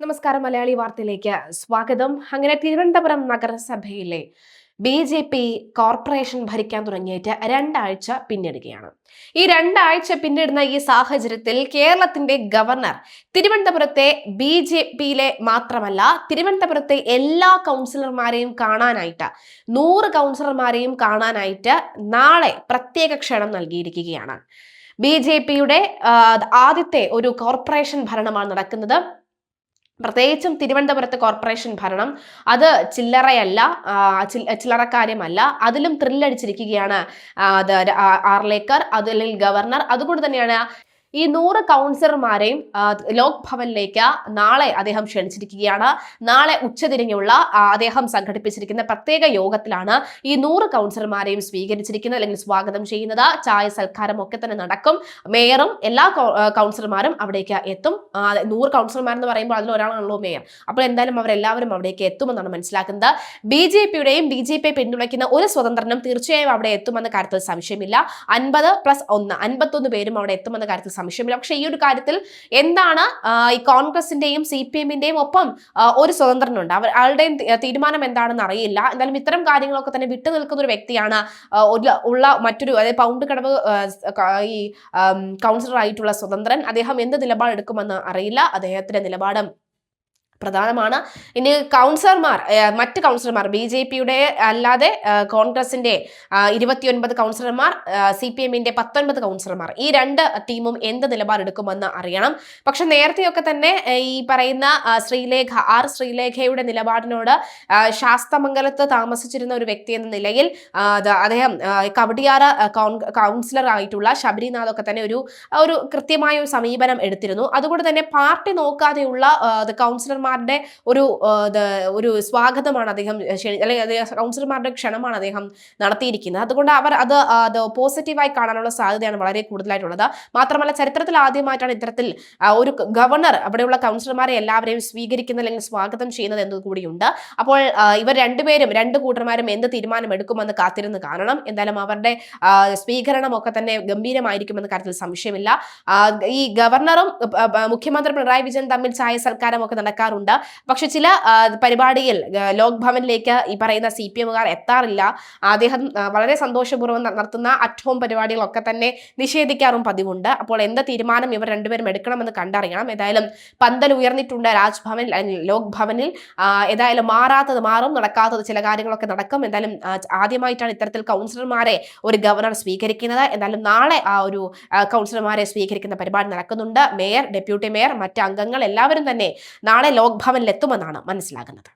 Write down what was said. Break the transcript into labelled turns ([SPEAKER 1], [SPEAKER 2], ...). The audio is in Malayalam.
[SPEAKER 1] നമസ്കാരം മലയാളി വാർത്തയിലേക്ക് സ്വാഗതം. അങ്ങനെ തിരുവനന്തപുരം നഗരസഭയിലെ ബി ജെ പി കോർപ്പറേഷൻ ഭരിക്കാൻ തുടങ്ങിയിട്ട് രണ്ടാഴ്ച പിന്നിടുകയാണ്. ഈ രണ്ടാഴ്ച പിന്നിടുന്ന ഈ സാഹചര്യത്തിൽ കേരളത്തിന്റെ ഗവർണർ തിരുവനന്തപുരത്തെ ബി ജെ പിയിലെ മാത്രമല്ല തിരുവനന്തപുരത്തെ എല്ലാ കൗൺസിലർമാരെയും കാണാനായിട്ട് നൂറ് കൗൺസിലർമാരെയും കാണാനായിട്ട് നാളെ പ്രത്യേക ക്ഷണം നൽകിയിരിക്കുകയാണ്. ബി ജെ പിയുടെ ആദ്യത്തെ ഒരു കോർപ്പറേഷൻ ഭരണമാണ് നടക്കുന്നത്. പ്രത്യേകിച്ചും തിരുവനന്തപുരത്ത് കോർപ്പറേഷൻ ഭരണം. അത് ചില്ലറയല്ല ചില്ലറക്കാര്യമല്ല. അതിലും ത്രില്ലടിച്ചിരിക്കുകയാണ് ആർലേക്കർ അതില്ലെങ്കിൽ ഗവർണർ. അതുകൊണ്ട് തന്നെയാണ് ഈ നൂറ് കൗൺസിലർമാരെയും ലോക് ഭവനിലേക്ക് നാളെ അദ്ദേഹം ക്ഷണിച്ചിരിക്കുകയാണ്. നാളെ ഉച്ചതിരിഞ്ഞുള്ള അദ്ദേഹം സംഘടിപ്പിച്ചിരിക്കുന്ന പ്രത്യേക യോഗത്തിലാണ് ഈ നൂറ് കൗൺസിലർമാരെയും സ്വീകരിച്ചിരിക്കുന്നത് അല്ലെങ്കിൽ സ്വാഗതം ചെയ്യുന്നത്. ചായ സൽക്കാരം ഒക്കെ തന്നെ നടക്കും. മേയറും എല്ലാ കൗൺസിലർമാരും അവിടേക്ക് എത്തും. നൂറ് കൗൺസിലർമാർ എന്ന് പറയുമ്പോൾ അതിൽ ഒരാളാണല്ലോ മേയർ. അപ്പോൾ എന്തായാലും അവരെല്ലാവരും അവിടേക്ക് എത്തുമെന്നാണ് മനസ്സിലാക്കുന്നത്. ബി ജെ പിയുടെയും ബി ജെ പി പിന്തുണയ്ക്കുന്ന ഒരു സ്വതന്ത്രനും തീർച്ചയായും അവിടെ എത്തുമെന്ന കാര്യത്തിൽ സംശയമില്ല. അൻപത് പ്ലസ് ഒന്ന് അൻപത്തൊന്ന് പേരും അവിടെ എത്തുമെന്ന കാര്യത്തിൽ സംശയമില്ല. പക്ഷെ ഈ ഒരു കാര്യത്തിൽ എന്താണ് ഈ കോൺഗ്രസിന്റെയും സി പി എമ്മിന്റെയും ഒപ്പം ഒരു സ്വതന്ത്രനുണ്ട്. അവർ ആളുടെയും തീരുമാനം എന്താണെന്ന് അറിയില്ല. എന്തായാലും ഇത്തരം കാര്യങ്ങളൊക്കെ തന്നെ വിട്ടു നിൽക്കുന്ന ഒരു വ്യക്തിയാണ് ഉള്ള മറ്റൊരു അതായത് പൗണ്ട് കടവ് ഈ കൗൺസിലർ ആയിട്ടുള്ള സ്വതന്ത്രൻ. അദ്ദേഹം എന്ത് നിലപാടെടുക്കുമെന്ന് അറിയില്ല. അദ്ദേഹത്തിന്റെ നിലപാടും പ്രധാനമാണ്. ഇനി കൗൺസിലർമാർ മറ്റ് കൗൺസിലർമാർ ബി ജെ പിയുടെ അല്ലാതെ കോൺഗ്രസിന്റെ ഇരുപത്തിയൊൻപത് കൗൺസിലർമാർ സി പി എമ്മിന്റെ പത്തൊൻപത് കൗൺസിലർമാർ. ഈ രണ്ട് ടീമും എന്ത് നിലപാടെടുക്കുമെന്ന് അറിയണം. പക്ഷെ നേരത്തെയൊക്കെ തന്നെ ഈ പറയുന്ന ശ്രീലേഖ ആർ ശ്രീലേഖയുടെ നിലപാടിനോട് ശാസ്തമംഗലത്ത് താമസിച്ചിരുന്ന ഒരു വ്യക്തി എന്ന നിലയിൽ അദ്ദേഹം കവടിയാറ കൗൺസിലർ ആയിട്ടുള്ള ശബരിനാഥ് ഒക്കെ തന്നെ ഒരു ഒരു കൃത്യമായ ഒരു സമീപനം എടുത്തിരുന്നു. അതുകൊണ്ട് തന്നെ പാർട്ടി നോക്കാതെയുള്ള കൗൺസിലർമാർ കൗൺസിലർമാരുടെ ഒരു ഒരു സ്വാഗതമാണ് അദ്ദേഹം അല്ലെങ്കിൽ കൗൺസിലർമാരുടെ ക്ഷണമാണ് അദ്ദേഹം നടത്തിയിരിക്കുന്നത്. അതുകൊണ്ട് അവർ അത് അത് പോസിറ്റീവായി കാണാനുള്ള സാധ്യതയാണ് വളരെ കൂടുതലായിട്ടുള്ളത്. മാത്രമല്ല ചരിത്രത്തിൽ ആദ്യമായിട്ടാണ് ഇത്തരത്തിൽ ഒരു ഗവർണർ അവിടെയുള്ള കൗൺസിലർമാരെ എല്ലാവരെയും സ്വീകരിക്കുന്ന അല്ലെങ്കിൽ സ്വാഗതം ചെയ്യുന്നത് എന്നതുകൂടിയുണ്ട് അപ്പോൾ ഇവർ രണ്ടുപേരും രണ്ട് കൂട്ടർമാരും എന്ത് തീരുമാനം എടുക്കുമെന്ന് കാത്തിരുന്ന് കാണണം. എന്തായാലും അവരുടെ സ്വീകരണമൊക്കെ തന്നെ ഗംഭീരമായിരിക്കുമെന്ന കാര്യത്തിൽ സംശയമില്ല. ഈ ഗവർണറും മുഖ്യമന്ത്രി പിണറായി വിജയൻ തമ്മിൽ ചായ സൽക്കാരമൊക്കെ നടക്കാറുണ്ട്. ചെയ്യാറുണ്ട് പക്ഷെ ചില പരിപാടിയിൽ ലോക് ഭവനിലേക്ക് ഈ പറയുന്ന സി പി എമ്മുകാർ എത്താറില്ല. അദ്ദേഹം വളരെ സന്തോഷപൂർവം നടത്തുന്ന അറ്റ് പരിപാടികളൊക്കെ തന്നെ നിഷേധിക്കാറും പതിവുണ്ട്. അപ്പോൾ എന്ത് തീരുമാനം ഇവർ രണ്ടുപേരും എടുക്കണമെന്ന് കണ്ടറിയണം. ഏതായാലും പന്തൽ ഉയർന്നിട്ടുണ്ട് രാജ്ഭവൻ ലോക് ഭവനിൽ. ഏതായാലും മാറാത്തത് മാറും നടക്കാത്തത് ചില കാര്യങ്ങളൊക്കെ നടക്കും. എന്തായാലും ആദ്യമായിട്ടാണ് ഇത്തരത്തിൽ കൗൺസിലർമാരെ ഒരു ഗവർണർ സ്വീകരിക്കുന്നത്. എന്തായാലും നാളെ ആ ഒരു കൗൺസിലർമാരെ സ്വീകരിക്കുന്ന പരിപാടി നടക്കുന്നുണ്ട്. മേയർ ഡെപ്യൂട്ടി മേയർ മറ്റ് അംഗങ്ങൾ എല്ലാവരും തന്നെ നാളെ ലോക് ഭവനിലെത്തുമെന്നാണ് മനസ്സിലാകുന്നത്.